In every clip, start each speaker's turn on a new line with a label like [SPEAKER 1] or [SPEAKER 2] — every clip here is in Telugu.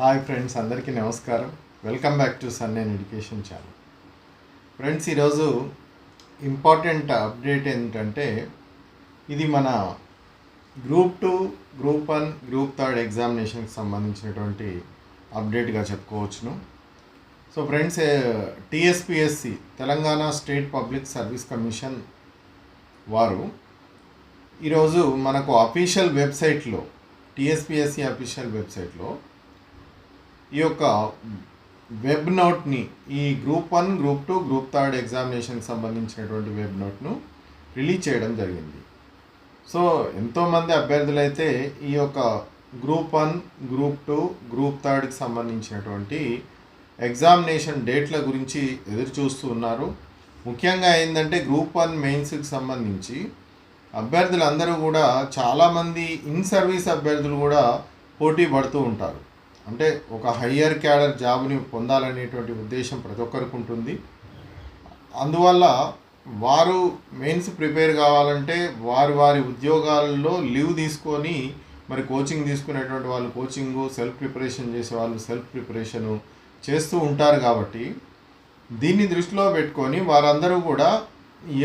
[SPEAKER 1] హాయ్ ఫ్రెండ్స్ అందరికీ నమస్కారం. Welcome back to sun and education channel friends ఈరోజు ఇంపార్టెంట్ అప్డేట్ ఏంటంటే ఇది మన group two group one group third ఎగ్జామినేషన్కి సంబంధించినటువంటి అప్డేట్గా చెప్పుకోవచ్చును. So friends TSPSC Telangana state public service commission వారు ఈరోజు మనకు అఫీషియల్ వెబ్సైట్లో టీఎస్పిఎస్సి అఫీషియల్ వెబ్సైట్లో ఈ యొక్క వెబ్ నోట్ని ఈ group one group two group third ఎగ్జామినేషన్కి సంబంధించినటువంటి వెబ్ నోట్ను రిలీజ్ చేయడం జరిగింది. సో ఎంతోమంది అభ్యర్థులు అయితే ఈ యొక్క group one group two group థర్డ్కి సంబంధించినటువంటి ఎగ్జామినేషన్ డేట్ల గురించి ఎదురు చూస్తూ ఉన్నారు. ముఖ్యంగా ఏంటంటే గ్రూప్ వన్ మెయిన్స్కి సంబంధించి అభ్యర్థులందరూ కూడా చాలామంది ఇన్ సర్వీస్ అభ్యర్థులు కూడా పోటీ పడుతూ ఉంటారు. అంటే ఒక హయ్యర్ క్యాడర్ జాబ్ని పొందాలనేటువంటి ఉద్దేశం ప్రతి ఒక్కరికి ఉంటుంది. అందువల్ల వారు మెయిన్స్ ప్రిపేర్ కావాలంటే వారి వారి ఉద్యోగాల్లో లీవ్ తీసుకొని మరి కోచింగ్ తీసుకునేటువంటి వాళ్ళు కోచింగ్ సెల్ఫ్ ప్రిపరేషన్ చేసే వాళ్ళు సెల్ఫ్ ప్రిపరేషను చేస్తూ ఉంటారు కాబట్టి దీన్ని దృష్టిలో పెట్టుకొని వారందరూ కూడా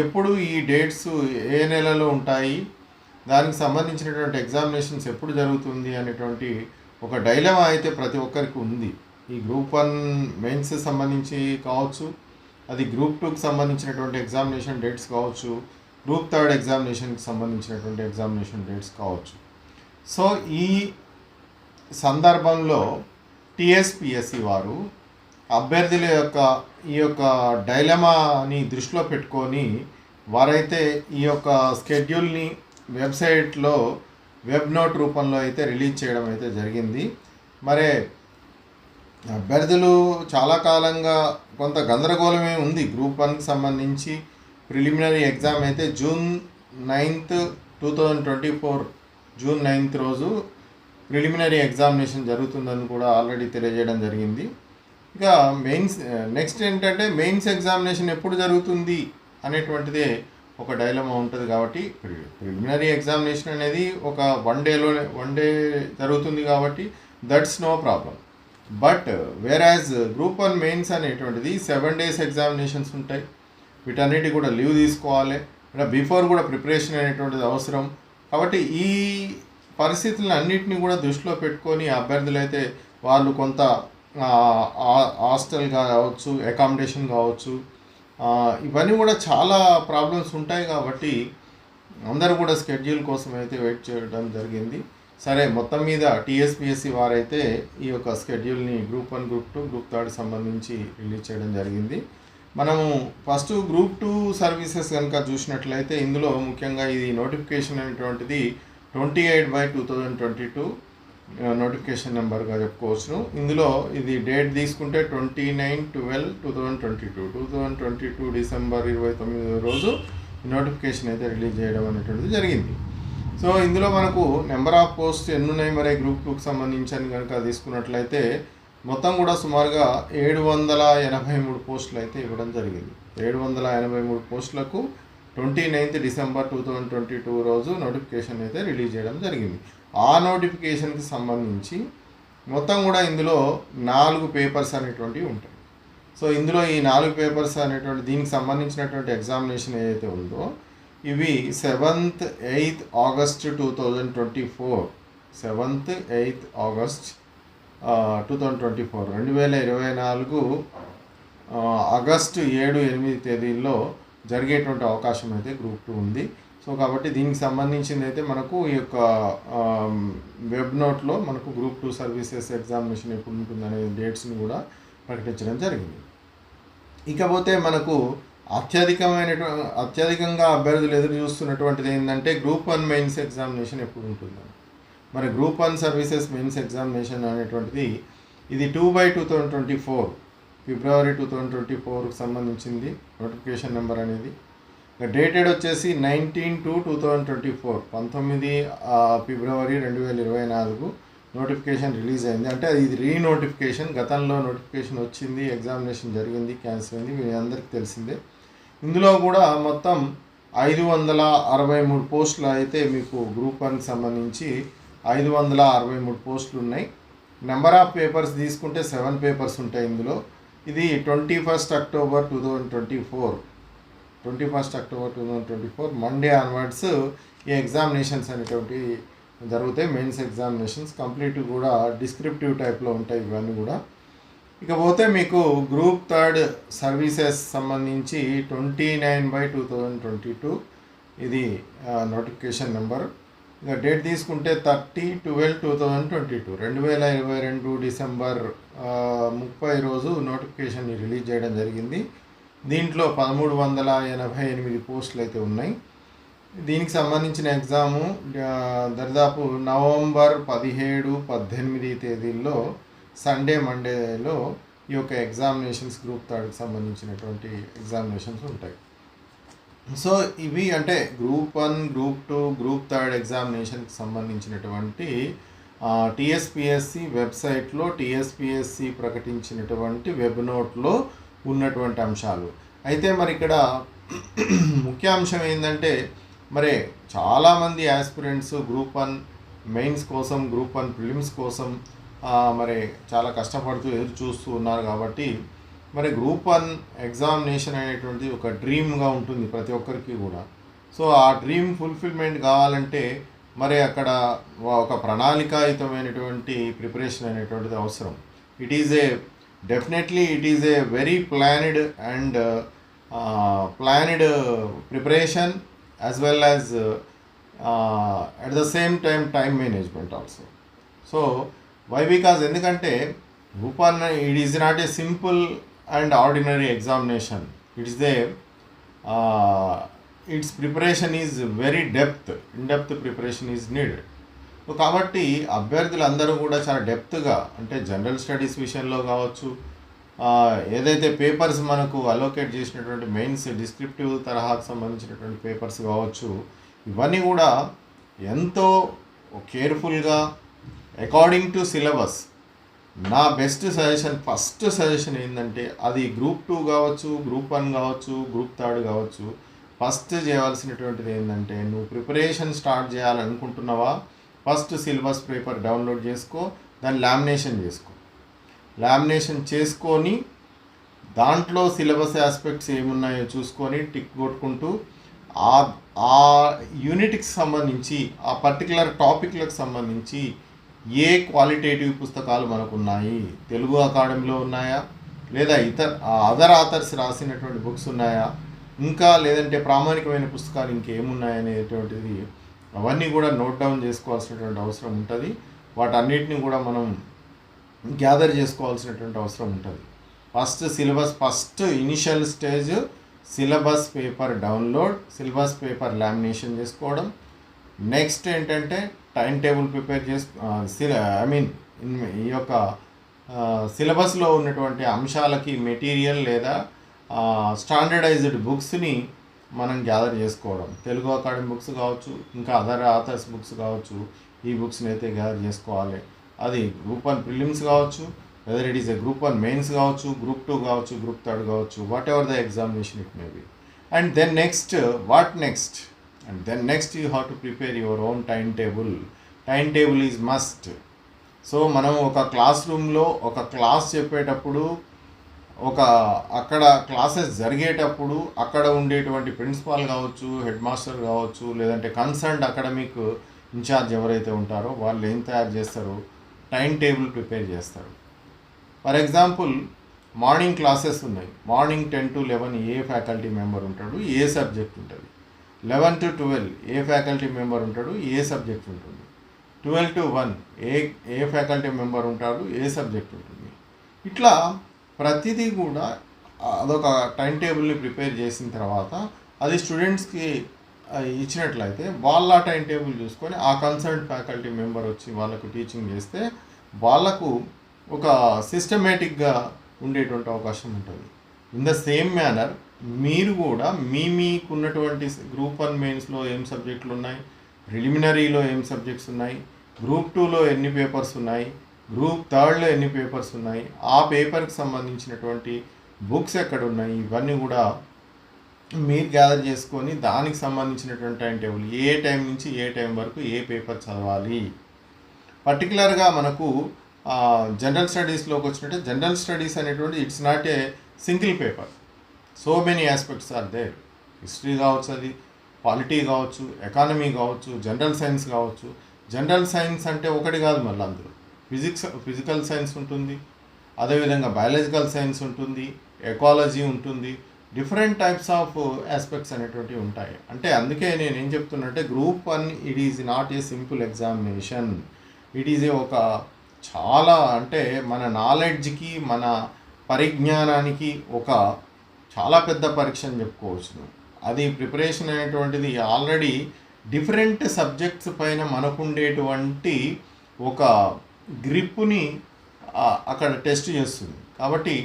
[SPEAKER 1] ఎప్పుడు ఈ డేట్స్ ఏ నెలలో ఉంటాయి దానికి సంబంధించినటువంటి ఎగ్జామినేషన్స్ ఎప్పుడు జరుగుతుంది అనేటువంటి ఒక డైలమా అయితే ప్రతి ఒక్కరికి ఉంది. ఈ గ్రూప్ వన్ మెయిన్స్ సంబంధించి కావచ్చు అది గ్రూప్ టూకి సంబంధించినటువంటి ఎగ్జామినేషన్ డేట్స్ కావచ్చు గ్రూప్ థర్డ్ ఎగ్జామినేషన్కి సంబంధించినటువంటి ఎగ్జామినేషన్ డేట్స్ కావచ్చు. సో ఈ సందర్భంలో టీఎస్పిఎస్సి వారు అభ్యర్థుల యొక్క ఈ యొక్క డైలమాని దృష్టిలో పెట్టుకొని వారైతే ఈ యొక్క స్కెడ్యూల్ని వెబ్సైట్లో వెబ్ నోట్ రూపంలో అయితే రిలీజ్ చేయడం అయితే జరిగింది. మరి అభ్యర్థులు చాలా కాలంగా కొంత గందరగోళమే ఉంది? గ్రూప్ వన్కి సంబంధించి ప్రిలిమినరీ ఎగ్జామ్ అయితే June ninth two thousand twenty four June ninth రోజు ప్రిలిమినరీ ఎగ్జామినేషన్ జరుగుతుందని కూడా ఆల్రెడీ తెలియజేయడం జరిగింది. ఇక మెయిన్స్ నెక్స్ట్ ఏంటంటే మెయిన్స్ ఎగ్జామినేషన్ ఎప్పుడు జరుగుతుంది అనేటువంటిదే ఒక డైలమా ఉంటుంది కాబట్టి ప్రిలిమినరీ ఎగ్జామినేషన్ అనేది ఒక వన్ డేలో వన్ డే జరుగుతుంది కాబట్టి that's no problem. But whereas group one mains అనేటువంటిది సెవెన్ డేస్ ఎగ్జామినేషన్స్ ఉంటాయి. వీటన్నిటి కూడా లీవ్ తీసుకోవాలి. అంటే బిఫోర్ కూడా ప్రిపరేషన్ అనేటువంటిది అవసరం. కాబట్టి ఈ పరిస్థితులను అన్నింటినీ కూడా దృష్టిలో పెట్టుకొని అభ్యర్థులు అయితే వాళ్ళు కొంత హాస్టల్ కావచ్చు అకామిడేషన్ కావచ్చు ఇవన్నీ కూడా చాలా ప్రాబ్లమ్స్ ఉంటాయి కాబట్టి అందరూ కూడా స్కెడ్యూల్ కోసం అయితే వెయిట్ చేయడం జరిగింది. సరే మొత్తం మీద టీఎస్పిఎస్సి వారైతే ఈ యొక్క స్కెడ్యూల్ని group one group two group third సంబంధించి రిలీజ్ చేయడం జరిగింది. మనము ఫస్ట్ గ్రూప్ టూ సర్వీసెస్ కనుక చూసినట్లయితే ఇందులో ముఖ్యంగా ఇది నోటిఫికేషన్ అనేటువంటిది twenty eight by two thousand twenty two. Notification నెంబర్గా చెప్పుకోవచ్చును. ఇందులో ఇది డేట్ తీసుకుంటే twenty nine twelve two thousand twenty two two thousand twenty two December ఇరవై తొమ్మిదో రోజు నోటిఫికేషన్ అయితే రిలీజ్ చేయడం అనేటువంటిది జరిగింది. సో ఇందులో మనకు నెంబర్ ఆఫ్ పోస్ట్ ఎన్ని ఉన్నాయి మరి గ్రూప్ టూకి సంబంధించి కనుక తీసుకున్నట్లయితే మొత్తం కూడా సుమారుగా ఏడు వందల ఎనభై మూడు పోస్టులు అయితే ఇవ్వడం జరిగింది. ఏడు వందల ఎనభై మూడు పోస్టులకు twenty ninth December two thousand twenty two రోజు నోటిఫికేషన్ అయితే రిలీజ్ చేయడం జరిగింది. ఆ నోటిఫికేషన్కి సంబంధించి మొత్తం కూడా ఇందులో నాలుగు పేపర్స్ అనేటువంటివి ఉంటాయి. సో ఇందులో ఈ నాలుగు పేపర్స్ అనేటువంటి దీనికి సంబంధించినటువంటి ఎగ్జామినేషన్ ఏదైతే ఉందో ఇవి seventh eighth August two thousand twenty four. Seventh eighth August two thousand twenty four. రెండు వేల ఇరవై నాలుగు ఆగస్టు ఏడు ఎనిమిది తేదీల్లో జరిగేటువంటి అవకాశం అయితే గ్రూప్ టూ ఉంది. సో కాబట్టి దీనికి సంబంధించింది అయితే మనకు ఈ యొక్క వెబ్ నోట్లో మనకు గ్రూప్ టూ సర్వీసెస్ ఎగ్జామినేషన్ ఎప్పుడు ఉంటుందనే డేట్స్ని కూడా ప్రకటించడం జరిగింది. ఇకపోతే మనకు అత్యధికమైన అత్యధికంగా అభ్యర్థులు ఎదురు చూస్తున్నటువంటిది ఏంటంటే గ్రూప్ వన్ మెయిన్స్ ఎగ్జామినేషన్ ఎప్పుడు ఉంటుందని మరి group one services mains examination అనేటువంటిది ఇది two by two thousand twenty four February two thousand twenty ఫోర్కి సంబంధించింది నోటిఫికేషన్ నెంబర్ అనేది. డేటెడ్ వచ్చేసి nineteen to two thousand twenty four. పంతొమ్మిది ఫిబ్రవరి రెండు వేల ఇరవై నాలుగు నోటిఫికేషన్ రిలీజ్ అయింది. అంటే ఇది రీ నోటిఫికేషన్ గతంలో నోటిఫికేషన్ వచ్చింది ఎగ్జామినేషన్ జరిగింది క్యాన్సిల్ అయింది మీ అందరికీ తెలిసిందే. ఇందులో కూడా మొత్తం ఐదు వందల అరవై మూడు పోస్టులు అయితే మీకు గ్రూప్ వన్కి సంబంధించి ఐదు వందల అరవై మూడు పోస్టులు ఉన్నాయి. నెంబర్ ఆఫ్ పేపర్స్ తీసుకుంటే సెవెన్ పేపర్స్ ఉంటాయి ఇందులో. ఇది twenty first October two thousand twenty four. Twenty first October two thousand twenty four Monday onwards ఈ ఎగ్జామినేషన్స్ అనేటువంటి జరుగుతాయి. మెయిన్స్ ఎగ్జామినేషన్స్ కంప్లీట్ కూడా డిస్క్రిప్టివ్ టైప్లో ఉంటాయి ఇవన్నీ కూడా. ఇకపోతే మీకు గ్రూప్ థర్డ్ సర్వీసెస్ సంబంధించి twenty nine by two thousand twenty two ఇది నోటిఫికేషన్ నెంబర్ ఇక డేట్ తీసుకుంటే thirty twelve two thousand twenty two రెండు వేల ఇరవై రెండు డిసెంబర్ ముప్పై రోజు నోటిఫికేషన్ రిలీజ్ చేయడం జరిగింది. దీంట్లో పదమూడు వందల ఎనభై ఎనిమిది పోస్టులు అయితే ఉన్నాయి. దీనికి సంబంధించిన ఎగ్జాము ఆ, దరిదాపు నవంబర్ పదిహేడు పద్దెనిమిది తేదీల్లో సండే మండేలో ఈ యొక్క ఎగ్జామినేషన్స్ గ్రూప్ థర్డ్కి సంబంధించినటువంటి ఎగ్జామినేషన్స్ ఉంటాయి. సో ఇవి అంటే group one group two group third ఎగ్జామినేషన్కి సంబంధించినటువంటి టీఎస్పిఎస్సి వెబ్సైట్లో టీఎస్పిఎస్సి ప్రకటించినటువంటి వెబ్ నోట్లో ఉన్నటువంటి అంశాలు. అయితే మరి ఇక్కడ ముఖ్య అంశం ఏంటంటే మరి చాలామంది యాస్పిరెంట్స్ గ్రూప్ వన్ మెయిన్స్ కోసం గ్రూప్ వన్ ప్రిలిమ్స్ కోసం మరి చాలా కష్టపడుతూ ఎదురు చూస్తూ ఉన్నారు కాబట్టి మరి గ్రూప్ వన్ ఎగ్జామినేషన్ అనేటువంటిది ఒక డ్రీమ్గా ఉంటుంది ప్రతి ఒక్కరికి కూడా. సో ఆ డ్రీమ్ ఫుల్ఫిల్మెంట్ కావాలంటే మరి అక్కడ ఒక ప్రణాళికాయుతమైనటువంటి ప్రిపరేషన్ అనేటువంటిది అవసరం. It is a Definitely it is a very planned and uh, uh, planned uh, preparation as well as uh, uh, at the same time time management also. So why because endukante Bhupan it is not a simple and ordinary examination. It is a uh, its preparation is very depth, in-depth preparation is needed. కాబట్టి అభ్యర్థులందరూ కూడా చాలా డెప్త్గా అంటే జనరల్ స్టడీస్ విషయంలో కావచ్చు ఏదైతే పేపర్స్ మనకు అలోకేట్ చేసినటువంటి మెయిన్స్ డిస్క్రిప్టివ్ తరహాకు సంబంధించినటువంటి పేపర్స్ కావచ్చు ఇవన్నీ కూడా ఎంతో కేర్ఫుల్గా అకార్డింగ్ టు సిలబస్ నా బెస్ట్ సజెషన్ ఫస్ట్ సజెషన్ ఏంటంటే అది గ్రూప్ టూ కావచ్చు గ్రూప్ వన్ కావచ్చు గ్రూప్ థర్డ్ కావచ్చు ఫస్ట్ చేయవలసినటువంటిది ఏంటంటే నువ్వు ప్రిపరేషన్ స్టార్ట్ చేయాలనుకుంటున్నావా? ఫస్ట్ సిలబస్ పేపర్ డౌన్లోడ్ చేసుకో దాన్ని లామినేషన్ చేసుకో. లామినేషన్ చేసుకొని దాంట్లో సిలబస్ ఆస్పెక్ట్స్ ఏమున్నాయో చూసుకొని టిక్ కొట్టుకుంటూ ఆ ఆ యూనిట్కి సంబంధించి ఆ పర్టికులర్ టాపిక్లకు సంబంధించి ఏ క్వాలిటేటివ్ పుస్తకాలు మనకు ఉన్నాయి తెలుగు అకాడమీలో ఉన్నాయా లేదా ఇతర అదర్ ఆథర్స్ రాసినటువంటి బుక్స్ ఉన్నాయా ఇంకా లేదంటే ప్రామాణికమైన పుస్తకాలు ఇంకేమున్నాయనేటువంటిది అవన్నీ కూడా నోట్ డౌన్ చేసుకోవాల్సినటువంటి అవసరం ఉంటుంది. వాటన్నిటిని కూడా మనం గ్యాదర్ చేసుకోవాల్సినటువంటి అవసరం ఉంటుంది. First syllabus first initial stage syllabus paper download syllabus paper lamination చేసుకోవడం. నెక్స్ట్ ఏంటంటే టైం టేబుల్ ప్రిపేర్ చేసు ఐ మీన్ ఈ యొక్క సిలబస్లో ఉన్నటువంటి అంశాలకి మెటీరియల్ లేదా స్టాండర్డైజ్డ్ బుక్స్ని మనం గ్యాదర్ చేసుకోవడం. తెలుగు అకాడమీ బుక్స్ కావచ్చు ఇంకా అదర్ ఆథర్స్ బుక్స్ కావచ్చు ఈ బుక్స్ని అయితే గ్యాదర్ చేసుకోవాలి. అది గ్రూప్ వన్ ప్రిలిమ్స్ కావచ్చు whether it is a group one mains కావచ్చు గ్రూప్ టూ కావచ్చు గ్రూప్ థర్డ్ కావచ్చు whatever the examination it may be and then next what next and then next you have to prepare your own time table time table is must so మనం ఒక క్లాస్ రూమ్లో ఒక క్లాస్ చెప్పేటప్పుడు ఒక అక్కడ క్లాసెస్ జరిగేటప్పుడు అక్కడ ఉండేటువంటి ప్రిన్సిపాల్ కావచ్చు హెడ్ మాస్టర్ కావచ్చు లేదంటే కన్సర్న్డ్ అకాడమిక్ ఇన్ఛార్జ్ ఎవరైతే ఉంటారో వాళ్ళు ఏం తయారు చేస్తారు? టైం టేబుల్ ప్రిపేర్ చేస్తారు. ఫర్ ఎగ్జాంపుల్ మార్నింగ్ క్లాసెస్ ఉన్నాయి. Morning ten to eleven a faculty member ఉంటాడు ఏ సబ్జెక్ట్ ఉంటుంది. Eleven to twelve a faculty member ఉంటాడు ఏ సబ్జెక్ట్ ఉంటుంది. Twelve to one a a faculty member ఉంటాడు ఏ సబ్జెక్ట్ ఉంటుంది. ఇట్లా ప్రతిదీ కూడా అదొక టైం టేబుల్ని ప్రిపేర్ చేసిన తర్వాత అది స్టూడెంట్స్కి ఇచ్చినట్లయితే వాళ్ళ టైం టేబుల్ చూసుకొని ఆ కన్సర్న్ ఫ్యాకల్టీ మెంబర్ వచ్చి వాళ్ళకు టీచింగ్ చేస్తే వాళ్ళకు ఒక సిస్టమేటిక్గా ఉండేటువంటి అవకాశం ఉంటుంది. ఇన్ ద సేమ్ మేనర్ మీరు కూడా మీ మీకున్నటువంటి గ్రూప్ వన్ మెయిన్స్లో ఏం సబ్జెక్టులు ఉన్నాయి ప్రిలిమినరీలో ఏం సబ్జెక్ట్స్ ఉన్నాయి? గ్రూప్ టూలో ఎన్ని పేపర్స్ ఉన్నాయి? గ్రూప్ థర్డ్లో ఎన్ని పేపర్స్ ఉన్నాయి? ఆ పేపర్కి సంబంధించినటువంటి బుక్స్ ఎక్కడ ఉన్నాయి? ఇవన్నీ కూడా మీరు గ్యాదర్ చేసుకొని దానికి సంబంధించినటువంటి టైం టేబుల్ ఏ టైం నుంచి ఏ టైం వరకు ఏ పేపర్ చదవాలి? పర్టికులర్గా మనకు జనరల్ స్టడీస్లోకి వచ్చినట్టే జనరల్ స్టడీస్ అనేటువంటి it's not a single paper so many aspects are there history కావచ్చు అది పాలిటీ కావచ్చు ఎకానమీ కావచ్చు జనరల్ సైన్స్ కావచ్చు. జనరల్ సైన్స్ అంటే ఒకటి కాదు మళ్ళీ అందులో. ఫిజిక్స్ ఫిజికల్ సైన్స్ ఉంటుంది. అదేవిధంగా బయాలజికల్ సైన్స్ ఉంటుంది ఎకాలజీ ఉంటుంది. డిఫరెంట్ టైప్స్ ఆఫ్ ఆస్పెక్ట్స్ అనేటువంటివి ఉంటాయి. అంటే అందుకే నేను ఏం చెప్తున్నట్టే group one it is not a simple examination. It is a ఒక చాలా అంటే మన నాలెడ్జ్కి మన పరిజ్ఞానానికి ఒక చాలా పెద్ద పరీక్ష అని చెప్పుకోవచ్చు. అది ప్రిపరేషన్ అనేటువంటిది ఆల్రెడీ డిఫరెంట్ సబ్జెక్ట్స్ పైన మనకుండేటువంటి ఒక గ్రిప్పుని అక్కడ టెస్ట్ చేస్తుంది. కాబట్టి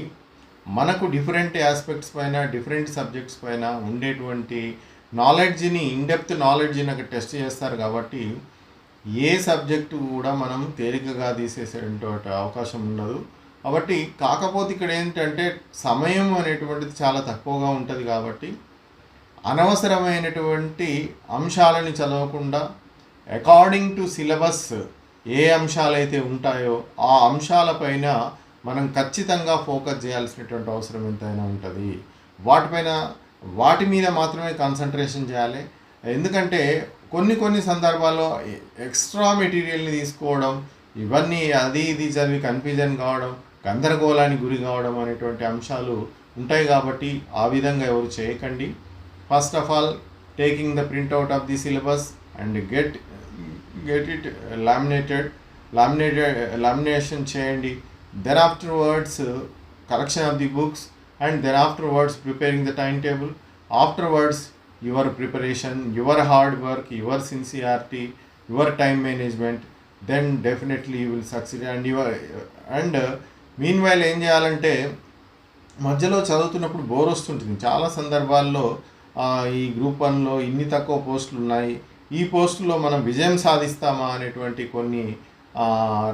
[SPEAKER 1] మనకు డిఫరెంట్ ఆస్పెక్ట్స్ పైన డిఫరెంట్ సబ్జెక్ట్స్ పైన ఉండేటువంటి నాలెడ్జ్ని ఇన్డెప్త్ నాలెడ్జ్ని అక్కడ టెస్ట్ చేస్తారు కాబట్టి ఏ సబ్జెక్టు కూడా మనం తేలికగా తీసేసేటువంటి అవకాశం ఉండదు. కాబట్టి కాకపోతే ఇక్కడ ఏంటంటే సమయం అనేటువంటిది చాలా తక్కువగా ఉంటుంది కాబట్టి అనవసరమైనటువంటి అంశాలని చదవకుండా అకార్డింగ్ టు సిలబస్ ఏ అంశాలైతే ఉంటాయో ఆ అంశాలపైన మనం ఖచ్చితంగా ఫోకస్ చేయాల్సినటువంటి అవసరం ఎంతైనా ఉంటుంది. వాటిపైన వాటి మీద మాత్రమే కాన్సన్ట్రేషన్ చేయాలి. ఎందుకంటే కొన్ని కొన్ని సందర్భాల్లో ఎక్స్ట్రా మెటీరియల్ని తీసుకోవడం ఇవన్నీ అది ఇది చదివి కన్ఫ్యూజన్ కావడం గందరగోళానికి గురి కావడం అనేటువంటి అంశాలు ఉంటాయి కాబట్టి ఆ విధంగా ఎవరు చేయకండి. First of all taking the printout of the syllabus and get get it laminated laminated lamination చేయండి. Then afterwards correction of the books and then afterwards preparing the time table afterwards your preparation your hard work your sincerity your time management then definitely you will succeed and your and meanwhile ఏం చేయాలంటే మధ్యలో చదువుతున్నప్పుడు బోర్ వస్తుంటుంది. చాలా సందర్భాల్లో ఈ గ్రూప్ వన్లో ఇన్ని తక్కువ పోస్టులు ఉన్నాయి. ఈ పోస్టులో మనం విజయం సాధిస్తామా అనేటువంటి కొన్ని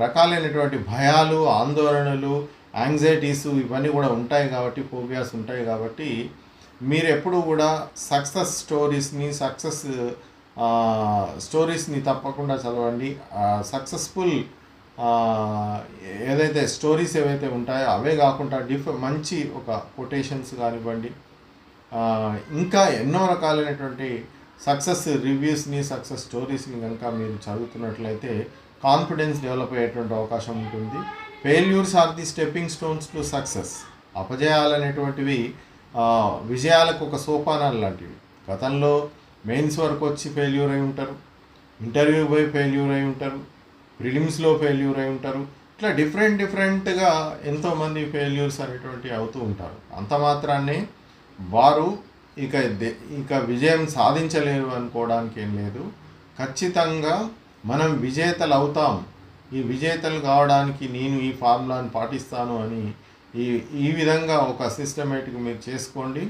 [SPEAKER 1] రకాలైనటువంటి భయాలు ఆందోళనలు యాంగ్జైటీస్ ఇవన్నీ కూడా ఉంటాయి కాబట్టి ఫోబియాస్ ఉంటాయి కాబట్టి మీరు ఎప్పుడు కూడా సక్సెస్ స్టోరీస్ని సక్సెస్ స్టోరీస్ని తప్పకుండా చదవండి. సక్సెస్ఫుల్ ఏదైతే స్టోరీస్ ఏవైతే ఉంటాయో అవే కాకుండా డిఫ్ మంచి ఒక కొటేషన్స్ కానివ్వండి. ఇంకా ఎన్నో రకాలైనటువంటి సక్సెస్ రివ్యూస్ని సక్సెస్ స్టోరీస్ని కనుక మీరు చదువుతున్నట్లయితే కాన్ఫిడెన్స్ డెవలప్ అయ్యేటువంటి అవకాశం ఉంటుంది. Failures are the stepping stones to success. అపజయాలు అనేటువంటివి విజయాలకు ఒక సోపానాలు లాంటివి. గతంలో మెయిన్స్ వరకు వచ్చి ఫెయిల్యూర్ అయి ఉంటారు. ఇంటర్వ్యూ పోయి ఫెయిల్యూర్ అయి ఉంటారు. ప్రిలిమ్స్లో ఫెయిల్యూర్ అయి ఉంటారు. ఇట్లా డిఫరెంట్ డిఫరెంట్గా ఎంతోమంది ఫెయిల్యూర్స్ అనేటువంటి అవుతూ ఉంటారు. అంత మాత్రాన్నే వారు ఇక దే- ఇక విజయం సాధించలేరు అనుకోవడానికి ఏం లేదు. ఖచ్చితంగా మనం విజేతలు అవుతాం ఈ విజేతలు కావడానికి నేను ఈ ఫార్ములాను పాటిస్తాను అని ఈ ఈ విధంగా ఒక సిస్టమేటిక్ మీరు చేసుకోండి.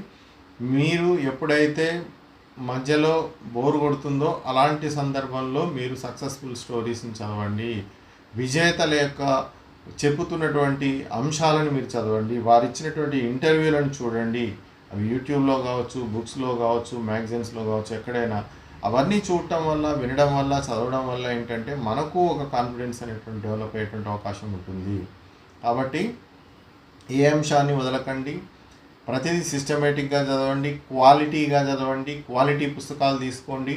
[SPEAKER 1] మీరు ఎప్పుడైతే మధ్యలో బోర్ కొడుతుందో అలాంటి సందర్భంలో మీరు సక్సెస్ఫుల్ స్టోరీస్ని చదవండి. విజేతల యొక్క చెప్పుతున్నటువంటి అంశాలను మీరు చదవండి. వారు ఇచ్చినటువంటి ఇంటర్వ్యూలను చూడండి. అవి యూట్యూబ్లో కావచ్చు బుక్స్లో కావచ్చు మ్యాగజైన్స్లో కావచ్చు ఎక్కడైనా అవన్నీ చూడటం వల్ల వినడం వల్ల చదవడం వల్ల ఏంటంటే మనకు ఒక కాన్ఫిడెన్స్ అనేటువంటి డెవలప్ అయ్యేటువంటి అవకాశం ఉంటుంది. కాబట్టి ఏ అంశాన్ని వదలకండి. ప్రతిదీ సిస్టమేటిక్గా చదవండి క్వాలిటీగా చదవండి క్వాలిటీ పుస్తకాలు తీసుకోండి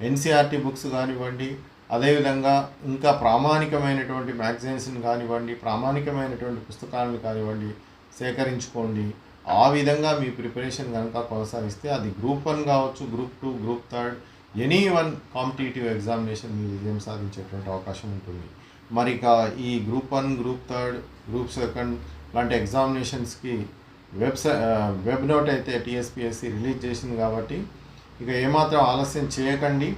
[SPEAKER 1] ఎన్సీఆర్టీ బుక్స్ కానివ్వండి అదేవిధంగా ఇంకా ప్రామాణికమైనటువంటి మ్యాగజైన్స్ని కానివ్వండి ప్రామాణికమైనటువంటి పుస్తకాలను కానివ్వండి సేకరించుకోండి. ఆ విధంగా మీ ప్రిపరేషన్ కనుక కొనసాగిస్తే అది గ్రూప్ వన్ కావచ్చు group two group third any one competitive examination మీ విజయం సాధించేటువంటి అవకాశం ఉంటుంది. మరి ఇక ఈ group one group third group second లాంటి ఎగ్జామినేషన్స్కి వెబ్సైట్ వెబ్ నోట్ అయితే టీఎస్పిఎస్సి రిలీజ్ చేసింది కాబట్టి ఇక ఏమాత్రం ఆలస్యం చేయకండి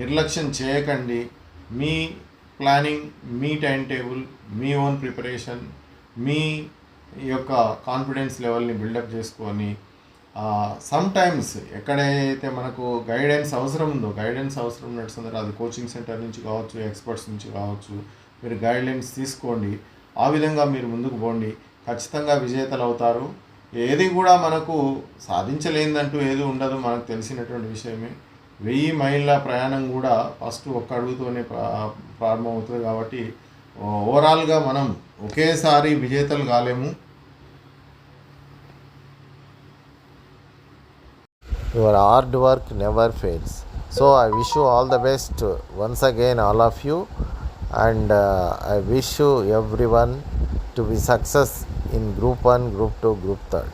[SPEAKER 1] నిర్లక్ష్యం చేయకండి. మీ ప్లానింగ్ మీ టైం టేబుల్ మీ ఓన్ ప్రిపరేషన్ మీ ఈ యొక్క కాన్ఫిడెన్స్ లెవెల్ని బిల్డప్ చేసుకొని సమ్ టైమ్స్ ఎక్కడైతే మనకు గైడెన్స్ అవసరం ఉందో గైడెన్స్ అవసరం నడుస్తుందో అది కోచింగ్ సెంటర్ నుంచి కావచ్చు ఎక్స్పర్ట్స్ నుంచి కావచ్చు మీరు గైడ్లైన్స్ తీసుకోండి. ఆ విధంగా మీరు ముందుకు పోండి. ఖచ్చితంగా విజేతలు అవుతారు. ఏది కూడా మనకు సాధించలేదంటూ ఏది ఉండదు మనకు తెలిసినటువంటి విషయమే. వెయ్యి మైళ్ళ ప్రయాణం కూడా ఫస్ట్ ఒక్క అడుగుతోనే ప్రారంభమవుతుంది కాబట్టి ఓవరాల్గా మనం ఒకేసారి విజేతలు కాలేము
[SPEAKER 2] Your hard work never fails. So I wish you all the best once again, all of you, and uh, I wish you everyone to be success in Group One, Group Two, Group Third.